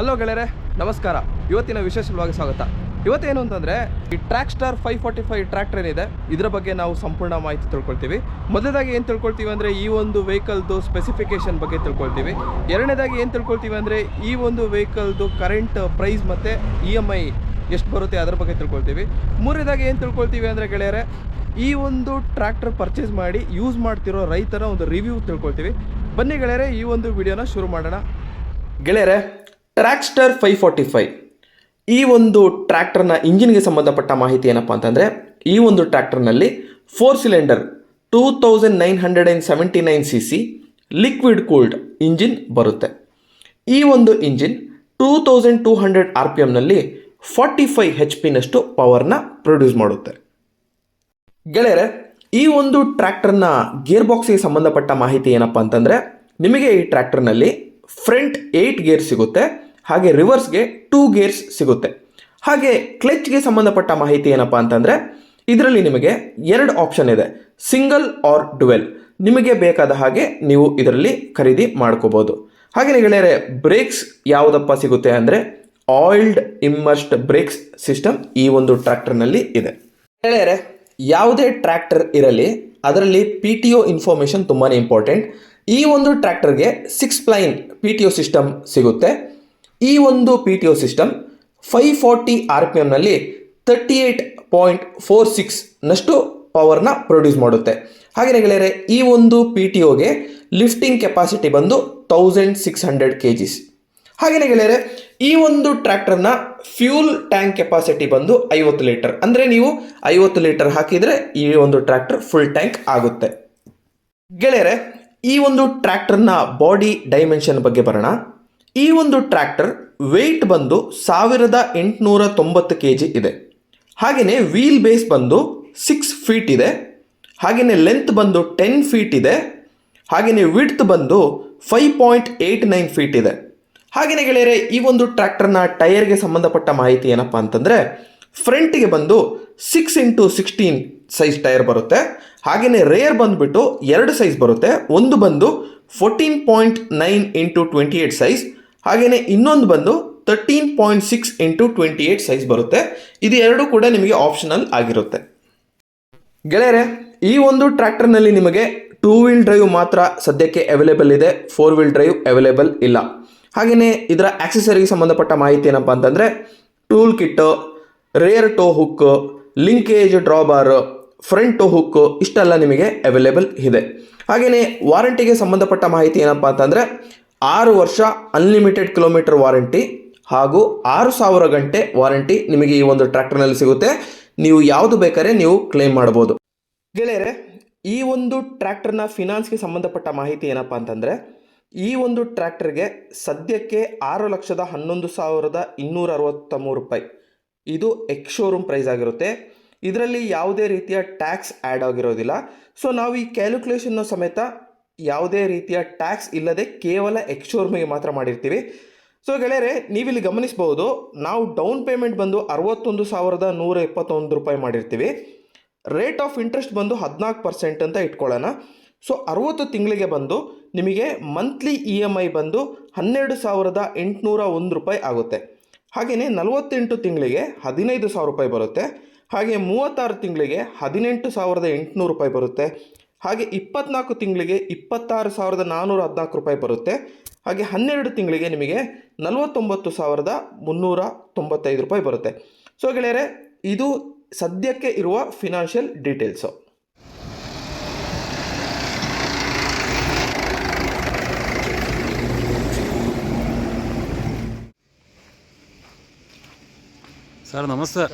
Hello ಗೆಳೆಯರೆ. ನಮಸ್ಕಾರ. ಇವತ್ತಿನ ವಿಶೇಷವಾಗಿ ಸ್ವಾಗತ. ಇವತ್ತೇನು ಅಂತಂದರೆ, ಈ track star five forty five tractor ಏನಿದೆ, ಇದರ ಬಗ್ಗೆ ನಾವು ಸಂಪೂರ್ಣ ಮಾಹಿತಿ ತಿಳ್ಕೊಳ್ತೀವಿ. ಮೊದಲದಾಗಿ ಏನು ತಿಳ್ಕೊಳ್ತೀವಿ ಅಂದರೆ, ಈ ಒಂದು ವೆಹಿಕಲ್ದು ಸ್ಪೆಸಿಫಿಕೇಷನ್ ಬಗ್ಗೆ ತಿಳ್ಕೊಳ್ತೀವಿ. ಎರಡನೇದಾಗಿ ಏನು ತಿಳ್ಕೊಳ್ತೀವಿ ಅಂದರೆ, ಈ ಒಂದು ವೆಹಿಕಲ್ದು ಕರೆಂಟ್ ಪ್ರೈಸ್ ಮತ್ತು ಇ ಎಂ ಐ ಎಷ್ಟು ಬರುತ್ತೆ ಅದ್ರ ಬಗ್ಗೆ ತಿಳ್ಕೊಳ್ತೀವಿ. ಮೂರನೇದಾಗಿ ಏನು ತಿಳ್ಕೊಳ್ತೀವಿ ಅಂದರೆ, ಗೆಳೆಯರೆ, ಈ ಒಂದು ಟ್ರ್ಯಾಕ್ಟರ್ ಪರ್ಚೇಸ್ ಮಾಡಿ ಯೂಸ್ ಮಾಡ್ತಿರೋ ರೈತರ ಒಂದು ರಿವ್ಯೂ ತಿಳ್ಕೊಳ್ತೀವಿ. ಬನ್ನಿ ಗೆಳೆಯರೆ, ಈ ಒಂದು ವಿಡಿಯೋನ ಶುರು ಮಾಡೋಣ. ಗೆಳೆಯರೆ ಟ್ರ್ಯಾಕ್ಸ್ಟರ್ ಫೈವ್ ಫಾರ್ಟಿ ಫೈವ್ ಈ ಒಂದು ಟ್ರ್ಯಾಕ್ಟರ್ನ ಇಂಜಿನ್ಗೆ ಸಂಬಂಧಪಟ್ಟ ಮಾಹಿತಿ ಏನಪ್ಪ ಅಂತಂದರೆ, ಈ ಒಂದು ಟ್ರ್ಯಾಕ್ಟರ್ನಲ್ಲಿ four cylinder two thousand nine hundred and seventy nine C C liquid cooled engine ಬರುತ್ತೆ. ಈ ಒಂದು engine two thousand two hundred R P ಎಮ್ನಲ್ಲಿ forty five H ಪಿನಷ್ಟು ಪವರ್ನ ಪ್ರೊಡ್ಯೂಸ್ ಮಾಡುತ್ತೆ. ಗೆಳೆಯರೆ, ಈ ಒಂದು ಟ್ರ್ಯಾಕ್ಟರ್ನ ಗೇರ್ ಬಾಕ್ಸಿಗೆ ಸಂಬಂಧಪಟ್ಟ ಮಾಹಿತಿ ಏನಪ್ಪ ಅಂತಂದರೆ, ನಿಮಗೆ ಈ ಟ್ರ್ಯಾಕ್ಟರ್ನಲ್ಲಿ ಫ್ರಂಟ್ ಏಯ್ಟ್ ಗೇರ್ ಸಿಗುತ್ತೆ. ಹಾಗೆ ರಿವರ್ಸ್ಗೆ ಟೂ ಗೇರ್ಸ್ ಸಿಗುತ್ತೆ. ಹಾಗೆ ಕ್ಲಚ್ಗೆ ಸಂಬಂಧಪಟ್ಟ ಮಾಹಿತಿ ಏನಪ್ಪ ಅಂತಂದರೆ, ಇದರಲ್ಲಿ ನಿಮಗೆ ಎರಡು ಆಪ್ಷನ್ ಇದೆ ಸಿಂಗಲ್ ಆರ್ ಡುವೆಲ್ ನಿಮಗೆ ಬೇಕಾದ ಹಾಗೆ ನೀವು ಇದರಲ್ಲಿ ಖರೀದಿ ಮಾಡ್ಕೋಬೋದು. ಹಾಗೆ ಗೆಳೆಯರೆ ಬ್ರೇಕ್ಸ್ ಯಾವುದಪ್ಪ ಸಿಗುತ್ತೆ ಅಂದರೆ ಆಯಿಲ್ಡ್ ಇಮ್ಮರ್ಸ್ಡ್ ಬ್ರೇಕ್ಸ್ ಸಿಸ್ಟಮ್ ಈ ಒಂದು ಟ್ರ್ಯಾಕ್ಟರ್ನಲ್ಲಿ ಇದೆ. ಗೆಳೆಯರೆ ಯಾವುದೇ ಟ್ರ್ಯಾಕ್ಟರ್ ಇರಲಿ, ಅದರಲ್ಲಿ ಪಿ ಟಿ ಒ ಇನ್ಫಾರ್ಮೇಷನ್ ತುಂಬಾ ಇಂಪಾರ್ಟೆಂಟ್ ಈ ಒಂದು ಟ್ರ್ಯಾಕ್ಟರ್ಗೆ six spline P T O system ಸಿಗುತ್ತೆ. ಈ ಒಂದು P T O system five forty R P ಎಮ್ನಲ್ಲಿ thirty eight point four ಸಿಕ್ಸ್ನಷ್ಟು ಪವರ್ನ ಪ್ರೊಡ್ಯೂಸ್ ಮಾಡುತ್ತೆ. ಹಾಗೆ ಗೆಳೆಯರೆ ಈ ಒಂದು ಪಿ ಟಿ ಒಗೆ ಲಿಫ್ಟಿಂಗ್ ಕೆಪಾಸಿಟಿ ಬಂದು thousand six hundred K Gs ಹಾಗೆಯೇ ಗೆಳೆಯರೆ ಈ ಒಂದು ಟ್ರ್ಯಾಕ್ಟರ್ನ ಫ್ಯೂಲ್ ಟ್ಯಾಂಕ್ ಕೆಪಾಸಿಟಿ ಬಂದು ಐವತ್ತು ಲೀಟರ್. ಅಂದರೆ ನೀವು ಐವತ್ತು ಲೀಟರ್ ಹಾಕಿದರೆ ಈ ಒಂದು ಟ್ರ್ಯಾಕ್ಟರ್ ಫುಲ್ ಟ್ಯಾಂಕ್ ಆಗುತ್ತೆ. ಗೆಳೆಯರೆ, ಈ ಒಂದು ಟ್ರ್ಯಾಕ್ಟರ್ನ ಬಾಡಿ ಡೈಮೆನ್ಷನ್ ಬಗ್ಗೆ ಬರೋಣ. ಈ ಒಂದು ಟ್ರ್ಯಾಕ್ಟರ್ ವೆಯ್ಟ್ ಬಂದು ಸಾವಿರದ ಎಂಟುನೂರ ತೊಂಬತ್ತು ಕೆ ಜಿ ಇದೆ. ಹಾಗೆಯೇ ವೀಲ್ ಬೇಸ್ ಬಂದು ಸಿಕ್ಸ್ ಫೀಟ್ ಇದೆ. ಹಾಗೆಯೇ ಲೆಂತ್ ಬಂದು ಟೆನ್ ಫೀಟ್ ಇದೆ. ಹಾಗೆಯೇ ವಿಡ್ತ್ ಬಂದು five point eight nine feet ಇದೆ. ಹಾಗೆಯೇ ಗೆಳೆಯರೆ, ಈ ಒಂದು ಟ್ರ್ಯಾಕ್ಟರ್ನ ಟೈರ್ಗೆ ಸಂಬಂಧಪಟ್ಟ ಮಾಹಿತಿ ಏನಪ್ಪ ಅಂತಂದರೆ, ಫ್ರಂಟಿಗೆ ಬಂದು six into sixteen size tyre ಬರುತ್ತೆ. ಹಾಗೆಯೇ ರೇರ್ ಬಂದುಬಿಟ್ಟು ಎರಡು ಸೈಜ್ ಬರುತ್ತೆ. ಒಂದು ಬಂದು fourteen point nine into twenty eight size ಹಾಗೆಯೇ ಇನ್ನೊಂದು ಬಂದು thirteen point six into twenty eight size ಬರುತ್ತೆ. ಇದು ಎರಡು ಕೂಡ ನಿಮಗೆ ಆಪ್ಷನಲ್ ಆಗಿರುತ್ತೆ. ಗೆಳೆಯರೆ, ಈ ಒಂದು ಟ್ರ್ಯಾಕ್ಟರ್ನಲ್ಲಿ ನಿಮಗೆ ಟೂ ವೀಲ್ ಡ್ರೈವ್ ಮಾತ್ರ ಸದ್ಯಕ್ಕೆ ಅವೈಲೇಬಲ್ ಇದೆ. ಫೋರ್ ವೀಲ್ ಡ್ರೈವ್ ಅವೈಲೇಬಲ್ ಇಲ್ಲ. ಹಾಗೆಯೇ ಇದರ ಆಕ್ಸೆಸರಿಗೆ ಸಂಬಂಧಪಟ್ಟ ಮಾಹಿತಿ ಏನಪ್ಪ ಅಂತಂದರೆ tool kit rear tow hook linkage drawbar front tow hook ಇಷ್ಟೆಲ್ಲ ನಿಮಗೆ ಅವೈಲೇಬಲ್ ಇದೆ. ಹಾಗೆಯೇ ವಾರಂಟಿಗೆ ಸಂಬಂಧಪಟ್ಟ ಮಾಹಿತಿ ಏನಪ್ಪ ಅಂತಂದರೆ ಆರು ವರ್ಷ ಅನ್ಲಿಮಿಟೆಡ್ ಕಿಲೋಮೀಟರ್ ವಾರಂಟಿ ಹಾಗೂ ಆರು ಸಾವಿರ ಗಂಟೆ ವಾರಂಟಿ ನಿಮಗೆ ಈ ಒಂದು ಟ್ರ್ಯಾಕ್ಟರ್ನಲ್ಲಿ ಸಿಗುತ್ತೆ. ನೀವು ಯಾವುದು ಬೇಕಾದ್ರೆ ನೀವು ಕ್ಲೇಮ್ ಮಾಡ್ಬೋದು ಗೆಳೆಯರೆ, ಈ ಒಂದು ಟ್ರ್ಯಾಕ್ಟರ್ನ ಫಿನಾನ್ಸ್ಗೆ ಸಂಬಂಧಪಟ್ಟ ಮಾಹಿತಿ ಏನಪ್ಪ ಅಂತಂದರೆ, ಈ ಒಂದು ಟ್ರ್ಯಾಕ್ಟರ್ಗೆ ಸದ್ಯಕ್ಕೆ ಆರು ಲಕ್ಷದ ಹನ್ನೊಂದು ಸಾವಿರದ ಇನ್ನೂರ ಅರವತ್ತ ಮೂರು ರೂಪಾಯಿ. ಇದು ಎಕ್ಸ್ ಶೋರೂಮ್ ಪ್ರೈಸ್ ಆಗಿರುತ್ತೆ. ಇದರಲ್ಲಿ ಯಾವುದೇ ರೀತಿಯ ಟ್ಯಾಕ್ಸ್ ಆ್ಯಡ್ ಆಗಿರೋದಿಲ್ಲ. ಸೊ ನಾವು ಈ ಕ್ಯಾಲ್ಕುಲೇಷನ್ನ ಸಮೇತ ಯಾವುದೇ ರೀತಿಯ ಟ್ಯಾಕ್ಸ್ ಇಲ್ಲದೆ ಕೇವಲ ಎಕ್ಸ್ ಶೋರೂಮಿಗೆ ಮಾತ್ರ ಮಾಡಿರ್ತೀವಿ. ಸೊ ಗೆಳೆಯರೆ, ನೀವಿಲ್ಲಿ ಗಮನಿಸಬಹುದು, ನಾವು ಡೌನ್ ಪೇಮೆಂಟ್ ಬಂದು ಅರವತ್ತೊಂದು ಸಾವಿರದ ನೂರ ಇಪ್ಪತ್ತೊಂದು ರೂಪಾಯಿ ಮಾಡಿರ್ತೀವಿ. ರೇಟ್ ಆಫ್ ಇಂಟ್ರೆಸ್ಟ್ ಬಂದು ಹದಿನಾಲ್ಕು ಪರ್ಸೆಂಟ್ ಅಂತ ಇಟ್ಕೊಳ್ಳೋಣ. ಸೊ ಅರುವತ್ತು ತಿಂಗಳಿಗೆ ಬಂದು ನಿಮಗೆ ಮಂತ್ಲಿ ಇ ಎಂ ಐ ಬಂದು ಹನ್ನೆರಡು ಸಾವಿರದ ಎಂಟುನೂರ ಒಂದು ರೂಪಾಯಿ ಆಗುತ್ತೆ. ಹಾಗೆಯೇ ನಲವತ್ತೆಂಟು ತಿಂಗಳಿಗೆ ಹದಿನೈದು ಸಾವಿರ ರೂಪಾಯಿ ಬರುತ್ತೆ. ಹಾಗೆ ಮೂವತ್ತಾರು ತಿಂಗಳಿಗೆ ಹದಿನೆಂಟು ಸಾವಿರದ ಎಂಟುನೂರು ರೂಪಾಯಿ ಬರುತ್ತೆ. ಹಾಗೆ ಇಪ್ಪತ್ನಾಲ್ಕು ತಿಂಗಳಿಗೆ ಇಪ್ಪತ್ತಾರು ಸಾವಿರದ ನಾನ್ನೂರ ಹದಿನಾಲ್ಕು ರೂಪಾಯಿ ಬರುತ್ತೆ. ಹಾಗೆ ಹನ್ನೆರಡು ತಿಂಗಳಿಗೆ ನಿಮಗೆ ನಲವತ್ತೊಂಬತ್ತು ಸಾವಿರದ ಮುನ್ನೂರ ತೊಂಬತ್ತೈದು ರೂಪಾಯಿ ಬರುತ್ತೆ. ಸೊ ಗೆಳೆಯರೆ, ಇದು ಸದ್ಯಕ್ಕೆ ಇರುವ ಫಿನಾನ್ಷಿಯಲ್ ಡೀಟೇಲ್ಸು ಸರ್, ನಮಸ್ತೆ.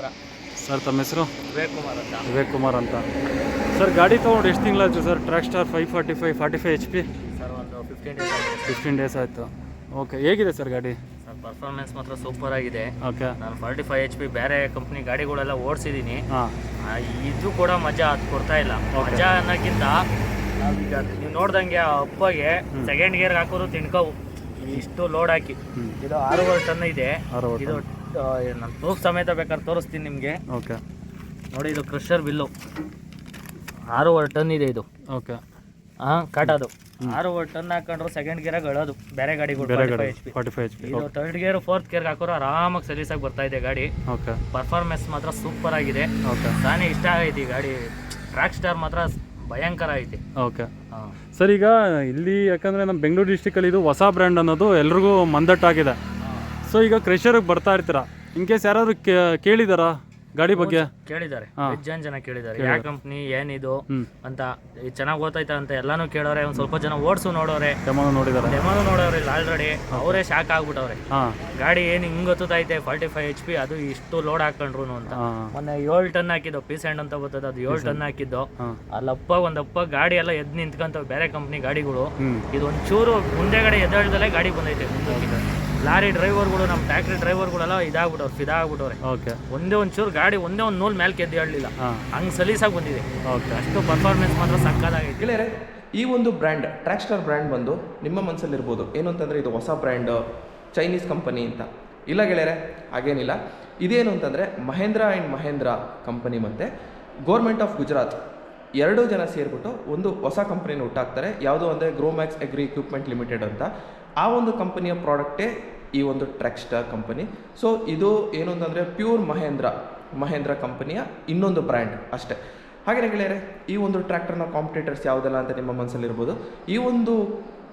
ಸರ್ ತಮ್ಮ ಹೆಸರು? ವಿವೇಕ್ ಕುಮಾರ್ ಅಂತ. ವಿವೇಕ್ ಕುಮಾರ್ ಅಂತ. ಸರ್ ಗಾಡಿ ತೊಗೊಂಡು ಎಷ್ಟು ತಿಂಗಳಾಯ್ತು sir? Trakstar five forty five forty five H P sir ಒಂದು ಫಿಫ್ಟೀನ್ ಡೇಸ್ ಆಗಿದೆ ಫಿಫ್ಟೀನ್ ಡೇಸ್ ಆಯಿತು. ಓಕೆ ಹೇಗಿದೆ ಸರ್ ಗಾಡಿ? ಸರ್ ಪರ್ಫಾರ್ಮೆನ್ಸ್ ಮಾತ್ರ ಸೂಪರ್ ಆಗಿದೆ. ಓಕೆ ನಾನು ಫಾರ್ಟಿ ಫೈವ್ ಎಚ್ ಪಿ ಬೇರೆ ಕಂಪ್ನಿ ಗಾಡಿಗಳೆಲ್ಲ ಓಡಿಸಿದ್ದೀನಿ ಹಾಂ. ಇದು ಕೂಡ ಮಜಾ ಅದು ಕೊಡ್ತಾ ಇಲ್ಲ. ಮಜಾ ಅನ್ನೋಕ್ಕಿಂತ ನಾವೀಗ ನೀವು ನೋಡ್ದಂಗೆ ಆ ಅಪ್ಪಗೆ ಸೆಕೆಂಡ್ ಗೇರ್ ಹಾಕೋರು ತಿನ್ಕೋವು ಇಷ್ಟು ಲೋಡ್ ಹಾಕಿ. ಇದು ಆರೂವರೆ ಟನ್ ಇದೆ. ಇದು ನಾನು ಪ್ರೂಫ್ ಸಮೇತ ಬೇಕಾದ್ರೆ ತೋರಿಸ್ತೀನಿ ನಿಮಗೆ. ಓಕೆ. ನೋಡಿ ಇದು ಕ್ರಷರ್ ಬಿಲ್ಲು ಆರೂವರೆ ಟನ್ ಇದೆ ಇದು. ಓಕೆ. ಹಾಂ ಕಟೋದು ಆರೂವರೆ ಟನ್ ಹಾಕೊಂಡ್ರು ಸೆಕೆಂಡ್ ಗೇರಾಗ ಅಳೋದು ಬೇರೆ ಗಾಡಿಗಳು ಬೇರೆ 45 ಗಾಡಿ HP. ಫಾರ್ಟಿ ಫೈವ್ ಇದು ಥರ್ಡ್ ಗೇರ್ ಫೋರ್ತ್ ಗೇರ್ ಹಾಕೋರು ಆರಾಮಾಗಿ ಸರ್ವಿಸಾಗಿ ಬರ್ತಾ ಇದೆ ಗಾಡಿ. ಓಕೆ. ಪರ್ಫಾರ್ಮೆನ್ಸ್ ಮಾತ್ರ ಸೂಪರ್ ಆಗಿದೆ. ಓಕೆ. ತಾನೇ ಇಷ್ಟ ಆಗೈತಿ ಈ ಗಾಡಿ. ಟ್ರ್ಯಾಕ್ ಸ್ಟಾರ್ ಮಾತ್ರ ಭಯಂಕರ ಐತಿ. ಓಕೆ. ಸರ್ ಈಗ ಇಲ್ಲಿ ಯಾಕಂದರೆ ನಮ್ಮ ಬೆಂಗಳೂರು ಡಿಸ್ಟಿಕಲ್ಲಿ ಇದು ಹೊಸ ಬ್ರ್ಯಾಂಡ್ ಅನ್ನೋದು ಎಲ್ರಿಗೂ ಮಂದಟ್ಟಾಗಿದೆ. ಸೊ ಈಗ ಕ್ರೆಷರ್ ಬರ್ತಾ ಇರ್ತೀರಾ? ಇನ್ ಕೇಸ್ ಯಾರಾದ್ರು ಕೇಳಿದಾರಾ ಗಾಡಿ ಬಗ್ಗೆ? ಕೇಳಿದ್ದಾರೆ. ಹಾ. ಜನ ಜನ ಕೇಳಿದ್ದಾರೆ. ಯಾವ ಕಂಪ್ನಿ ಏನಿದು ಅಂತ ಚೆನ್ನಾಗಿ ಓದ್ತೈತ ಅಂತ ಎಲ್ಲಾನು ಕೇಳೋರೆ ಒಂದ್ ಸ್ವಲ್ಪ ಜನ ಓಡಿಸು ನೋಡೋರೆ. ಡೆಮೋನು ನೋಡಿದಾರೆ? ಡೆಮೋನು ನೋಡೋರೆ ಆಲ್ರೆಡಿ ಅವರೇ ಶಾಕ್ ಆಗ್ಬಿಟ್ಟವ್ರೆ. ಗಾಡಿ ಏನ್ ಹಿಂಗ್ ಗೊತ್ತೈತೆ ಫಾರ್ಟಿ ಫೈವ್ ಎಚ್ ಪಿ ಅದು ಇಷ್ಟು ಲೋಡ್ ಹಾಕೊಂಡ್ರು ಅಂತ. ಮೊನ್ನೆ ಏಳು ಟನ್ ಹಾಕಿದ್ದು ಪೀಸ್ ಹ್ಯಾಂಡ್ ಅಂತ ಬರ್ತದೆ ಅದು ಏಳು ಟನ್ ಹಾಕಿದ್ದು. ಅಲ್ಲಪ್ಪ ಒಂದಪ್ಪ ಗಾಡಿ ಎಲ್ಲ ಎದ್ ನಿಂತ್ಕಂತ ಬೇರೆ ಕಂಪ್ನಿ ಗಾಡಿಗಳು. ಇದೊಂದ್ ಚೂರು ಮುಂದೆಗಡೆ ಎದ್ದೇಳ್ದಲ್ಲೇ ಗಾಡಿ ಬಂದೈತೆ ಮುಂದಕ್ಕೆ ಲಾರಿ ಡ್ರೈವರ್ಗಳು ನಮ್ಮ ಟ್ಯಾಕ್ಟ್ರಿ ಡ್ರೈವರ್ಗಳೆಲ್ಲ ಇದಾಗ್ಬಿಟ್ಟವ್ರು ಫಿದಾಗ್ಬಿಟ್ಟವ್ರೆ ಓಕೆ. ಒಂದೇ ಒಂಚೂರು ಗಾಡಿ ಒಂದೇ ಒಂದು ನೂಲ್ ಮೇಲೆ ಕೆದ್ದು ಹೇಳಲಿಲ್ಲ ಹಂಗೆ ಸಲೀಸಾಗಿ ಬಂದಿದೆ. ಓಕೆ. ಅಷ್ಟು ಪರ್ಫಾರ್ಮೆನ್ಸ್ ಮಾತ್ರ ಸಕ್ಕದಾಗೈತೆ ಗೆಳೆಯರೆ ಈ ಒಂದು ಬ್ರ್ಯಾಂಡ್ ಟ್ರ್ಯಾಕ್ಸ್ಟಾರ್ ಬ್ರ್ಯಾಂಡ್ ಬಂದು ನಿಮ್ಮ ಮನಸ್ಸಲ್ಲಿರ್ಬೋದು ಏನು ಅಂತಂದರೆ ಇದು ಹೊಸ ಬ್ರ್ಯಾಂಡ್ ಚೈನೀಸ್ ಕಂಪನಿ ಅಂತ. ಇಲ್ಲ ಗೆಳೆಯರೆ ಹಾಗೇನಿಲ್ಲ. ಇದೇನು ಅಂತಂದರೆ ಮಹೇಂದ್ರ ಆ್ಯಂಡ್ ಮಹೇಂದ್ರ ಕಂಪನಿ ಮತ್ತು ಗೋರ್ಮೆಂಟ್ ಆಫ್ ಗುಜರಾತ್ ಎರಡೂ ಜನ ಸೇರಿಬಿಟ್ಟು ಒಂದು ಹೊಸ ಕಂಪನಿನ ಹುಟ್ಟಾಕ್ತಾರೆ. ಯಾವುದು ಅಂದರೆ ಗ್ರೋಮ್ಯಾಕ್ಸ್ ಅಗ್ರಿ ಇಕ್ವಿಪ್ಮೆಂಟ್ ಲಿಮಿಟೆಡ್ ಅಂತ. ಆ ಒಂದು ಕಂಪನಿಯ ಪ್ರಾಡಕ್ಟೇ ಈ ಒಂದು ಟ್ರ್ಯಾಕ್ಸ್ಟಾ ಕಂಪನಿ. ಸೊ ಇದು ಏನು ಅಂತಂದರೆ ಪ್ಯೂರ್ ಮಹೇಂದ್ರ ಮಹೇಂದ್ರ ಕಂಪನಿಯ ಇನ್ನೊಂದು ಬ್ರ್ಯಾಂಡ್ ಅಷ್ಟೇ. ಹಾಗೆಯೇ ಗೆಳೆಯರೆ, ಈ ಒಂದು ಟ್ರ್ಯಾಕ್ಟರ್ನ ಕಾಂಪಿಟೇಟರ್ಸ್ ಯಾವುದಲ್ಲ ಅಂತ ನಿಮ್ಮ ಮನಸ್ಸಲ್ಲಿರ್ಬೋದು ಈ ಒಂದು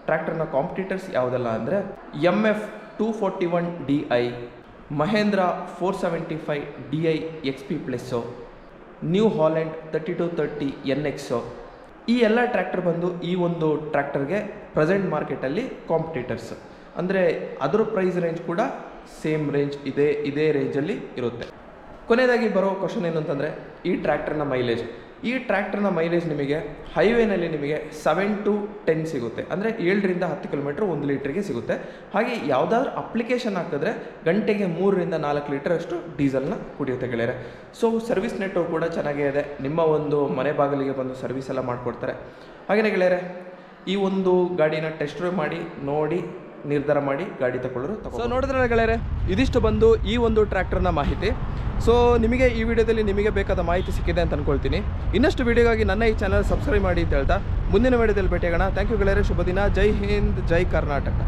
ಟ್ರ್ಯಾಕ್ಟರ್ನ ಕಾಂಪಿಟೇಟರ್ಸ್ ಯಾವುದಲ್ಲ ಅಂದರೆ M F two forty one D I, Mahindra four seventy five D I X P plus, New Holland thirty two thirty N X. ಈ ಎಲ್ಲ ಟ್ರ್ಯಾಕ್ಟರ್ ಬಂದು ಈ ಒಂದು ಟ್ರ್ಯಾಕ್ಟರ್ಗೆ ಪ್ರೆಸೆಂಟ್ ಮಾರ್ಕೆಟಲ್ಲಿ ಕಾಂಪಿಟೇಟರ್ಸ್. ಅಂದರೆ ಅದರ ಪ್ರೈಸ್ ರೇಂಜ್ ಕೂಡ ಸೇಮ್ ರೇಂಜ್ ಇದೇ ಇದೇ ರೇಂಜಲ್ಲಿ ಇರುತ್ತೆ. ಕೊನೆಯದಾಗಿ ಬರೋ ಕ್ವಶನ್ ಏನು ಅಂತಂದರೆ, ಈ ಟ್ರ್ಯಾಕ್ಟರ್ನ ಮೈಲೇಜ್ ಈ ಟ್ರ್ಯಾಕ್ಟರ್ನ ಮೈಲೇಜ್ ನಿಮಗೆ ಹೈವೇನಲ್ಲಿ ನಿಮಗೆ ಸೆವೆನ್ ಟು ಟೆನ್ ಸಿಗುತ್ತೆ. ಅಂದರೆ ಏಳರಿಂದ ಹತ್ತು ಕಿಲೋಮೀಟ್ರ್ ಒಂದು ಲೀಟ್ರಿಗೆ ಸಿಗುತ್ತೆ. ಹಾಗೆ ಯಾವುದಾದ್ರೂ ಅಪ್ಲಿಕೇಶನ್ ಹಾಕಿದ್ರೆ ಗಂಟೆಗೆ ಮೂರರಿಂದ ನಾಲ್ಕು ಲೀಟರ್ ಅಷ್ಟು ಡೀಸೆಲ್ನ ಕುಡಿಯುತ್ತೆ ಗೆಳೆಯರೆ. ಸೊ ಸರ್ವಿಸ್ ನೆಟ್ಟು ಕೂಡ ಚೆನ್ನಾಗೇ ಇದೆ. ನಿಮ್ಮ ಒಂದು ಮನೆ ಬಾಗಿಲಿಗೆ ಬಂದು ಸರ್ವಿಸ್ ಎಲ್ಲ ಮಾಡಿಕೊಡ್ತಾರೆ. ಹಾಗೆಯೇ ಗೆಳೆಯರೆ, ಈ ಒಂದು ಗಾಡಿನ ಟೆಸ್ಟ್ ಡ್ರೈವ್ ಮಾಡಿ, ನೋಡಿ ನಿರ್ಧಾರ ಮಾಡಿ ಗಾಡಿ ತಗೊಳ್ಳೋರು ಸೊ ನೋಡಿದ್ರೆ ಗೆಳೆಯರೆ, ಇದಿಷ್ಟು ಬಂದು ಈ ಒಂದು ಟ್ರ್ಯಾಕ್ಟರ್ನ ಮಾಹಿತಿ. ಸೊ ನಿಮಗೆ ಈ ವಿಡಿಯೋದಲ್ಲಿ ನಿಮಗೆ ಬೇಕಾದ ಮಾಹಿತಿ ಸಿಕ್ಕಿದೆ ಅಂತ ಅನ್ಕೊಳ್ತೀನಿ. ಇನ್ನಷ್ಟು ವಿಡಿಯೋಗಾಗಿ ನನ್ನ ಈ ಚಾನಲ್ ಸಬ್ಸ್ಕ್ರೈಬ್ ಮಾಡಿ ಅಂತ ಹೇಳ್ತಾ, ಮುಂದಿನ ವಿಡಿಯೋದಲ್ಲಿ ಭೇಟಿಯಾಗೋಣ. ಥ್ಯಾಂಕ್ ಯು ಗೆಳೆಯರೆ, ಶುಭ ದಿನ. ಜೈ ಹಿಂದ್, ಜೈ ಕರ್ನಾಟಕ.